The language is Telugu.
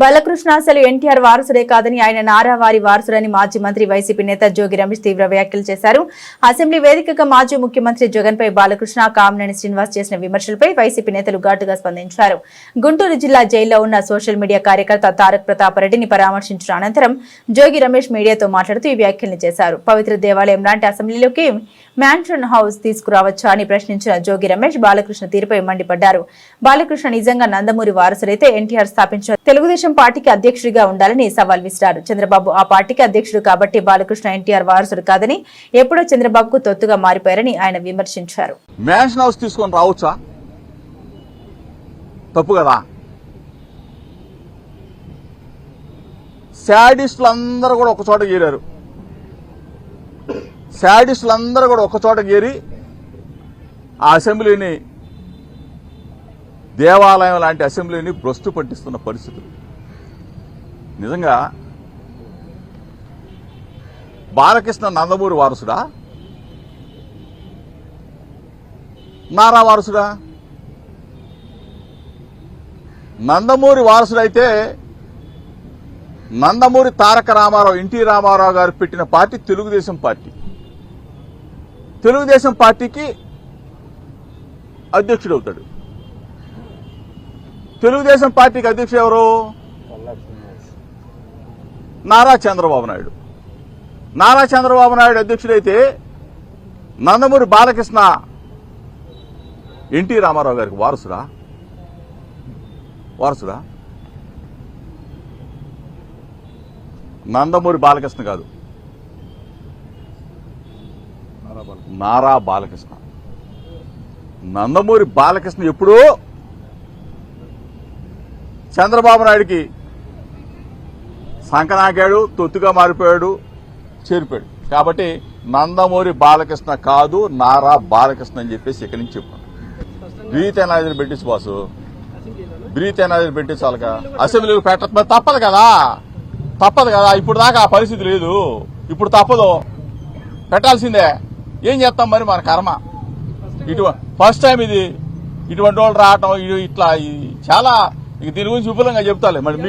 బాలకృష్ణ అసలు ఎన్టీఆర్ వారసుడే కాదని ఆయన నారావారి వారసుడని మాజీ మంత్రి వైసీపీ నేత జోగి రమేష్ తీవ్ర వ్యాఖ్యలు చేశారు. అసెంబ్లీ వేదికగా మాజీ ముఖ్యమంత్రి జగన్ పై బాలకృష్ణ కామినేని శ్రీనివాస్ చేసిన విమర్శలపై వైసీపీ నేతలు ఘాటుగా స్పందించారు. గుంటూరు జిల్లా జైల్లో ఉన్న సోషల్ మీడియా కార్యకర్త తారక్ ప్రతాప్ రెడ్డిని పరామర్శించిన అనంతరం జోగి రమేష్ మీడియాతో మాట్లాడుతూ ఈ వ్యాఖ్యలు చేశారు. పవిత్ర దేవాలయం లాంటి అసెంబ్లీలోకి మ్యాన్షన్ హౌస్ తీసుకురావచ్చా అని ప్రశ్నించిన జోగి రమేష్ బాలకృష్ణ తీరుపై మండిపడ్డారు. బాలకృష్ణ నిజంగా నందమూరి వారసులైతే ఎన్టీఆర్ స్థాపించిన తెలుగుదేశం పార్టీకి అధ్యక్షుడిగా ఉండాలని సవాల్ విసిరారు. చంద్రబాబు ఆ పార్టీకి అధ్యక్షుడు కాబట్టి బాలకృష్ణ ఎన్టీఆర్ వారసుడు కాదని ఎప్పుడో చంద్రబాబుకు తొత్తుగా మారిపోయారని ఆయన విమర్శించారు. మ్యాన్షన్ హౌస్ తీసుకొని రావచ్చా? తప్పు కదా? శాడిస్టులు అందరూ కూడా ఒక చోట చేరారు శాడిస్టులు అందరూ కూడా ఒక చోట చేరి ఆ అసెంబ్లీని దేవాలయం లాంటి అసెంబ్లీని భ్రష్టు పట్టిస్తున్న పరిస్థితులు. నిజంగా బాలకృష్ణ నందమూరి వారసుడా? నారా వారసుడా? నందమూరి వారసుడైతే నందమూరి తారక రామారావు ఎన్టీ రామారావు గారు పెట్టిన పార్టీ తెలుగుదేశం పార్టీ. తెలుగుదేశం పార్టీకి అధ్యక్షుడు అవుతాడు తెలుగుదేశం పార్టీకి అధ్యక్షుడు ఎవరు? నారా చంద్రబాబు నాయుడు. నారా చంద్రబాబు నాయుడు అధ్యక్షుడైతే నందమూరి బాలకృష్ణ ఎన్టీ రామారావు గారికి వారసుడా? వారసుడా? నందమూరి బాలకృష్ణ కాదు. నారా బాలకృష్ణ. నందమూరి బాలకృష్ణ ఎప్పుడూ చంద్రబాబు నాయుడికి సంకనాకాడు తొత్తుగా మారిపోయాడు చేరిపోయాడు. కాబట్టి నందమూరి బాలకృష్ణ కాదు నారా బాలకృష్ణ అని చెప్పేసి ఇక్కడి నుంచి చెప్పాను బ్రీత్ ఎనాలజీని పెట్టించు బాసు. బ్రీత్ ఎనాలజీని పెట్టించాలక అసెంబ్లీలో పెట్ట మరి తప్పదు కదా. తప్పదు కదా ఇప్పుడు దాకా ఆ పరిస్థితి లేదు. ఇప్పుడు తప్పదు. పెట్టాల్సిందే. ఏం చేస్తాం మరి మన కర్మ? ఇటు ఫస్ట్ టైం ఇది. ఇటువంటి వాళ్ళు రావటం ఇది ఇట్లా చాలా దీని గురించి విపులంగా చెప్తాలే మరి మీ-